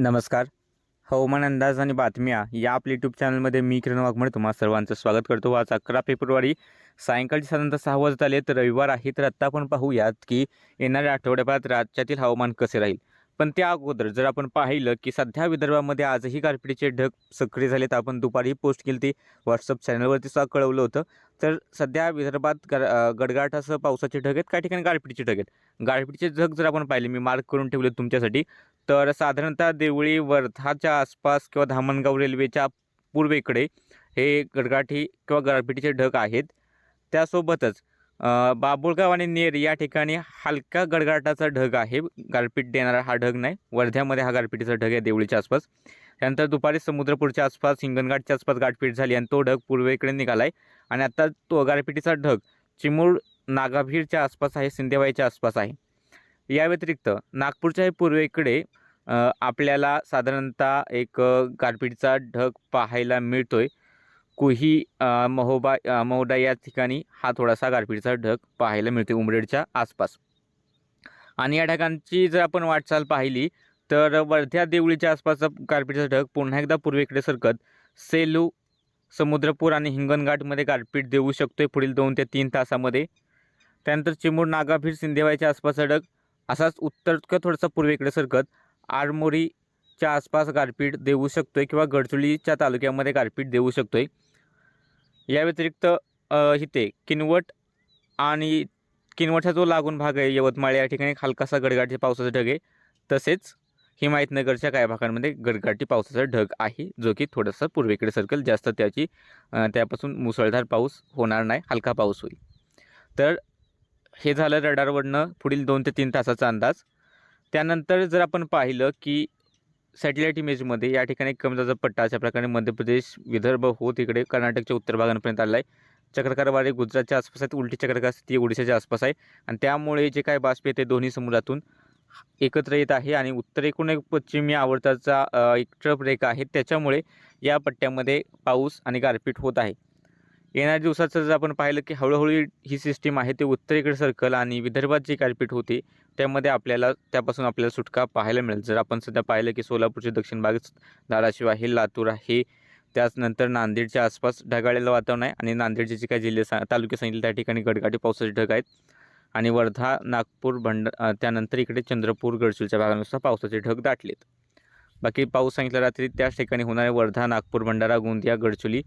नमस्कार. हवामान अंदाज आणि बातम्या या आपल्या यूट्यूब चॅनलमध्ये मी किरण वाघमळे तुम्हा सर्वांचं स्वागत करतो. आज अकरा फेब्रुवारी सायंकाळी साधारणतः सहा वाजत आले तर रविवार आहे. तर आत्ता आपण पाहूयात की येणाऱ्या आठवड्याभरात राज्यातील हवामान कसे राहील? पण त्या अगोदर जर आपण पाहिलं की सध्या विदर्भामध्ये आजही गारपिटीचे ढग सक्रिय झालेत. आपण दुपारी पोस्ट केली ती व्हॉट्सअप चॅनलवरती सुद्धा कळवलं होतं. तर सध्या विदर्भात गर गडगाट गडगाटासह पावसाचे ढग आहेत. काही ठिकाणी गारपिटीचे ढग आहेत. गारपिटीचे ढग जर आपण पाहिले मी मार्क करून ठेवले तुमच्यासाठी. तर साधारणतः देवळी वर्धाच्या आसपास किंवा धामणगाव रेल्वेच्या पूर्वेकडे हे गडगाठी किंवा गारपिटीचे ढग आहेत. त्यासोबतच बाबुळगाव आणि नेर या ठिकाणी हलका गडगाटाचा ढग आहे. गारपीट देणारा हा ढग नाही. वर्ध्यामध्ये हा गारपिटीचा ढग आहे देवळीच्या आसपास. त्यानंतर दुपारी समुद्रपूरच्या आसपास हिंगणघाटच्या आसपास गारपीट झाली आणि तो ढग पूर्वेकडे निघाला आहे आणि आता तो गारपिटीचा ढग चिमूर नागाभीरच्या आसपास आहे सिंदेवाईच्या आसपास आहे. या व्यतिरिक्त नागपूरच्या हे पूर्वेकडे आपल्याला साधारणतः एक गारपीटचा ढग पाहायला मिळतोय. कुही महोबा महोडा या ठिकाणी हा थोडासा गारपीटचा ढग पाहायला मिळते उमरेडच्या आसपास. आणि या ढगांची जर आपण वाटचाल पाहिली तर वर्ध्या देवळीच्या आसपासचा गारपीटचा ढग पुन्हा एकदा पूर्वेकडे सरकत सेलू समुद्रपूर आणि हिंगणघाटमध्ये गारपीट देऊ शकतो आहे पुढील दोन ते तीन तासामध्ये. त्यानंतर चिमूर नागाभीर सिंधेवाईच्या आसपासचा ढग असाच उत्तर थोडासा पूर्वेकडे सरकत आरमोरीच्या आसपास गारपीट देऊ शकतो आहे किंवा गडचुलीच्या तालुक्यामध्ये गारपीट देऊ शकतो आहे या व्यतिरिक्त इथे किनवट आणि किनवटचा जो लागून भाग आहे यवतमाळ या ठिकाणी हलकासा गडगाटी पावसाचा ढग आहे. तसेच हिमायतनगरच्या काही भागांमध्ये गडगाठी पावसाचा ढग आहे जो की थोडंसं पूर्वेकडे सरकेल. जास्त त्याची त्यापासून मुसळधार पाऊस होणार नाही हलका पाऊस होईल. तर हे झालं रडारवरनं पुढील दोन ते तीन तासाचा अंदाज. त्यानंतर जर आपण पाहिलं की सॅटेलाईट इमेजमध्ये या ठिकाणी कमजाचा पट्टा अशा प्रकारे मध्य प्रदेश विदर्भ हो तिकडे कर्नाटकच्या उत्तर भागांपर्यंत आला आहे चक्रकार वारे गुजरातच्या आसपास आहेत उलटी चक्रकार स्थिती ओडिशाच्या आसपास आहे. आणि त्यामुळे जे काय बाष्प येते दोन्ही समुद्रातून एकत्र येत आहे आणि उत्तरेकडून एक पश्चिमी आवर्ताचा एक ट्रप रेखा आहे. त्याच्यामुळे या पट्ट्यामध्ये पाऊस आणि गारपीट होत आहे. येणाऱ्या दिवसाचं जर आपण पाहिलं की हळूहळू ही सिस्टीम आहे ते उत्तरेकडे सर्कल आणि विदर्भात जी गारपीट होते त्यामध्ये आपल्याला त्यापासून आपल्याला सुटका पाहायला मिळेल. जर आपण सध्या पाहिलं की सोलापूरच्या दक्षिण भागात धाराशिव आहे लातूर आहे त्याचनंतर नांदेडच्या आसपास ढगाळलेलं वातावरण आहे आणि नांदेडचे जे काही जिल्हे सा तालुके सांगितले त्या ठिकाणी गडगाठी पावसाचे ढग आहेत. आणि वर्धा नागपूर भंड त्यानंतर इकडे चंद्रपूर गडचिरोलीच्या भागानुसार पावसाचे ढग दाटलेत. बाकी पाऊस सांगितला रात्री त्याच ठिकाणी होणारे वर्धा नागपूर भंडारा गोंदिया गडचिरोली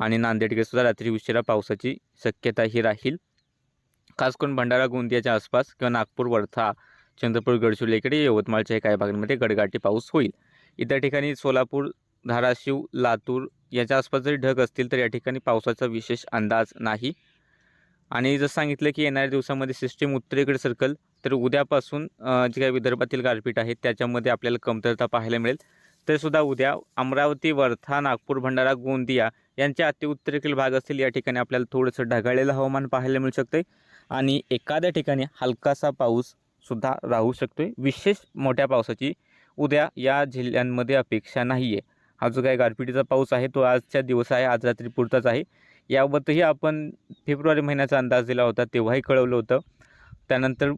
आणि नांदेडकडे सुद्धा रात्री उशिरा पावसाची शक्यता ही राहील. खास करून भंडारा गोंदियाच्या आसपास किंवा नागपूर वर्धा चंद्रपूर गडचिरोलीकडे यवतमाळच्या काही भागांमध्ये गडगाटी पाऊस होईल. इतर ठिकाणी सोलापूर धाराशिव लातूर याच्या आसपास जरी ढग असतील तर या ठिकाणी पावसाचा विशेष अंदाज नाही. आणि जसं सांगितलं की येणाऱ्या दिवसामध्ये सिस्टीम उत्तरेकडे सरकल तर उद्यापासून जे काही विदर्भातील गारपीट आहे त्याच्यामध्ये आपल्याला कमतरता पाहायला मिळेल. तर सुद्धा उद्या अमरावती वर्धा नागपूर भंडारा गोंदिया यांच्या अति उत्तरेकडील भाग असतील या ठिकाणी आपल्याला थोडंसं ढगाळलेलं हवामान पाहायला मिळू शकते आणि एखाद्या ठिकाणी हलकासा पाऊससुद्धा राहू शकतो आहे विशेष मोठ्या पावसाची उद्या या जिल्ह्यांमध्ये अपेक्षा नाही आहे हा जो काही गारपिटीचा पाऊस आहे तो आजच्या दिवस आहे आज रात्री पुरताच आहे. याबाबतही आपण फेब्रुवारी महिन्याचा अंदाज दिला होता तेव्हाही कळवलं होतं. त्यानंतर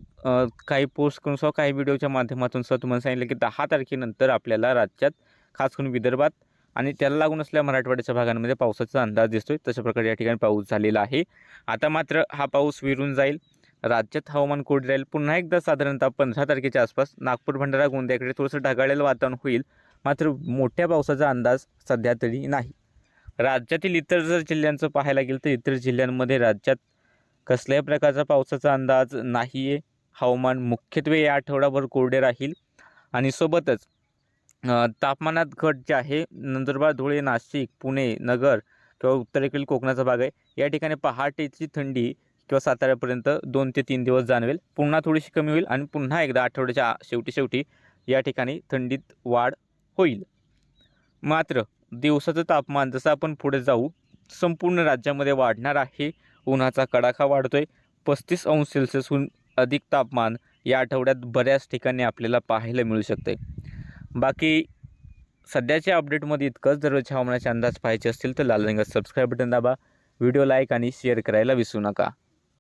काही पोस्ट करून सुद्धा काही व्हिडिओच्या माध्यमातून सुद्धा तुम्हाला सांगितलं की दहा तारखेनंतर आपल्याला राज्यात खास करून विदर्भात आणि त्याला लागून असलेल्या मराठवाड्याच्या भागांमध्ये पावसाचा अंदाज दिसतोय. तशा प्रकारे या ठिकाणी पाऊस झालेला आहे. आता मात्र हा पाऊस विरून जाईल. राज्यात हवामान कोरडे राहील. पुन्हा एकदा साधारणतः पंधरा तारखेच्या आसपास नागपूर भंडारा गोंदियाकडे थोडंसं ढगाळलेलं वातावरण होईल. मात्र मोठ्या पावसाचा अंदाज सध्या तरी नाही. राज्यातील इतर जर जिल्ह्यांचं पाहायला गेलं तर इतर जिल्ह्यांमध्ये राज्यात कसल्याही प्रकारचा पावसाचा अंदाज नाही आहे हवामान मुख्यत्वे या आठवडाभर कोरडे राहील. आणि सोबतच तापमानात घट जी आहे नंदुरबार धुळे नाशिक पुणे नगर किंवा उत्तरेकडील कोकणाचा भाग आहे. या ठिकाणी पहाटेची थंडी किंवा साताऱ्यापर्यंत दोन ते तीन दिवस जाणवेल. पुन्हा थोडीशी कमी होईल आणि पुन्हा एकदा आठवड्याच्या शेवटी शेवटी या ठिकाणी थंडीत वाढ होईल. मात्र दिवसाचं तापमान जसं आपण पुढे जाऊ संपूर्ण राज्यामध्ये वाढणार आहे. उन्हाचा कडाखा वाढतो आहे पस्तीस अंश सेल्सिअसहून अधिक तापमान या आठवड्यात बऱ्याच ठिकाणी आपल्याला पाहायला मिळू शकते बाकी सध्याच्या अपडेटमध्ये इतकंच. दररोजच्या हवामानाचे अंदाज पाहायचे असतील तर लाल रंगात सबस्क्राईब बटन दाबा. व्हिडिओ लाईक आणि शेअर करायला विसरू नका.